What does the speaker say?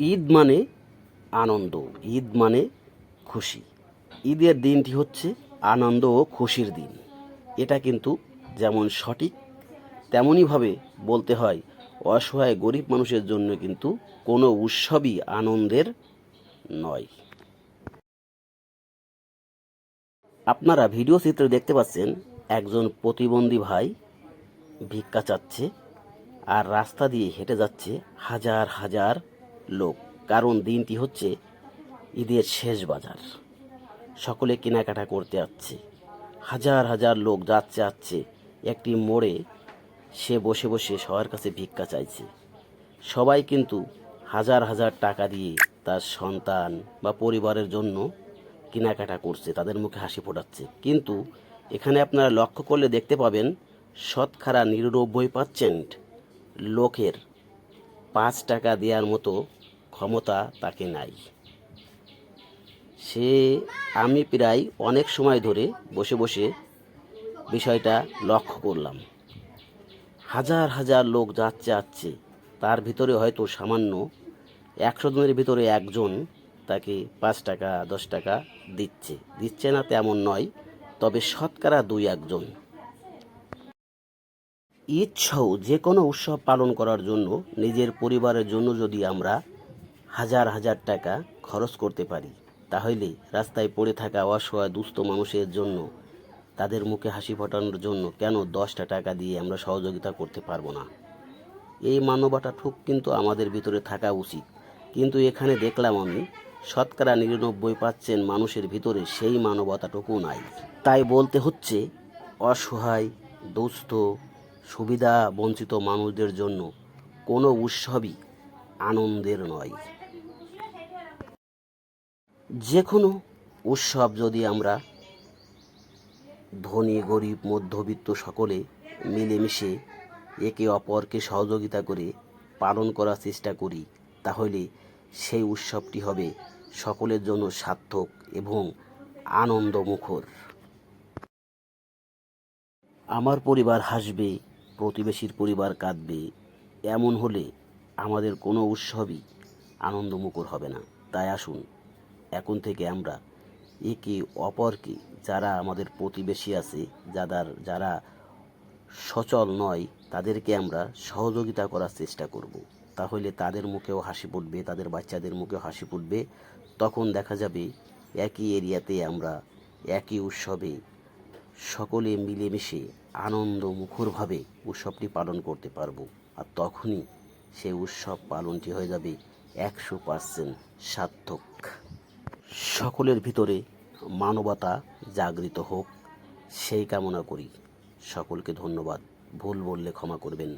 ঈদ মানে আনন্দ, ঈদ মানে খুশি। ঈদের দিনটি হচ্ছে আনন্দ ও খুশির দিন। এটা কিন্তু যেমন সঠিক, তেমনইভাবে বলতে হয় অসহায় গরিব মানুষের জন্য কিন্তু কোনো উৎসবই আনন্দের নয়। আপনারা ভিডিও চিত্রে দেখতে পাচ্ছেন, একজন প্রতিবন্ধী ভাই ভিক্ষা চাচ্ছে আর রাস্তা দিয়ে হেঁটে যাচ্ছে হাজার হাজার লোক। কারণ দিনটি হচ্ছে ঈদের শেষ বাজার। সকলে কেনাকাটা করতে আসছে। হাজার হাজার লোক যাচ্ছে আসছে। একটি মোড়ে সে বসে বসে সবার কাছে ভিক্ষা চাইছে। সবাই কিন্তু হাজার হাজার টাকা দিয়ে তার সন্তান বা পরিবারের জন্য কেনাকাটা করছে, তাদের মুখে হাসি ফোটাচ্ছে। কিন্তু এখানে আপনারা লক্ষ্য করলে দেখতে পাবেন শতকরা নিরানব্বই পার্সেন্ট লোকের পাঁচ টাকা দেওয়ার মতো ক্ষমতা তাকে নাই। সে, আমি প্রায় অনেক সময় ধরে বসে বসে বিষয়টা লক্ষ্য করলাম। হাজার হাজার লোক যাচ্ছে যাচ্ছে তার ভিতরে হয়তো সামান্য একশো জনের ভিতরে একজন তাকে পাঁচ টাকা, দশ টাকা দিচ্ছে। দিচ্ছে না তেমন নয়, তবে শতকরা দুই একজন। সহ যে কোনো উৎসব পালন করার জন্য, নিজের পরিবারের জন্য যদি আমরা হাজার হাজার টাকা খরচ করতে পারি। তাহলে রাস্তায় পড়ে থাকা অসহায় দুস্থ মানুষের জন্য, তাদের মুখে হাসি ফোটানোর জন্য কেন দশটা টাকা দিয়ে আমরা সহযোগিতা করতে পারব না? এই মানবতা ঠুক কিন্তু আমাদের ভিতরে থাকা উচিত। কিন্তু এখানে দেখলাম আমি, শতকরা নিরানব্বই পার্সেন্ট মানুষের ভিতরে সেই মানবতাটুকু নাই। তাই বলতে হচ্ছে, অসহায়, দুস্থ, সুবিধা বঞ্চিত মানুষদের জন্য কোনো উৎসবই আনন্দের নয়। যে কোনো উৎসব যদি আমরা ধনী, গরিব, মধ্যবিত্ত সকলে মিলেমিশে একে অপরকে সহযোগিতা করে পালন করার চেষ্টা করি, তাহলে সেই উৎসবটি হবে সকলের জন্য সার্থক এবং আনন্দমুখর। আমার পরিবার হাসবে, প্রতিবেশীর পরিবার কাঁদবে, এমন হলে আমাদের কোনো উৎসবই আনন্দমুখর হবে না। তাই আসুন এখন থেকে আমরা একে অপরকে যারা আমাদের প্রতিবেশী আছে, যাদের, যারা সচল নয়, তাদেরকে আমরা সহযোগিতা করার চেষ্টা করব। তাহলে তাদের মুখেও হাসি ফুটবে, তাদের বাচ্চাদের মুখেও হাসি ফুটবে। তখন দেখা যাবে একই এরিয়াতে আমরা, একই উৎসবে সকলে মিলেমিশে আনন্দ মুখরভাবে উৎসবটি পালন করতে পারব। আর তখনই সেই উৎসব পালনটি হয়ে যাবে একশো পার্সেন্ট সার্থক। সকলের ভিতরে মানবতা জাগৃত হোক সেই কামনা করি। সকলকে ধন্যবাদ। ভুল বললে ক্ষমা করবেন।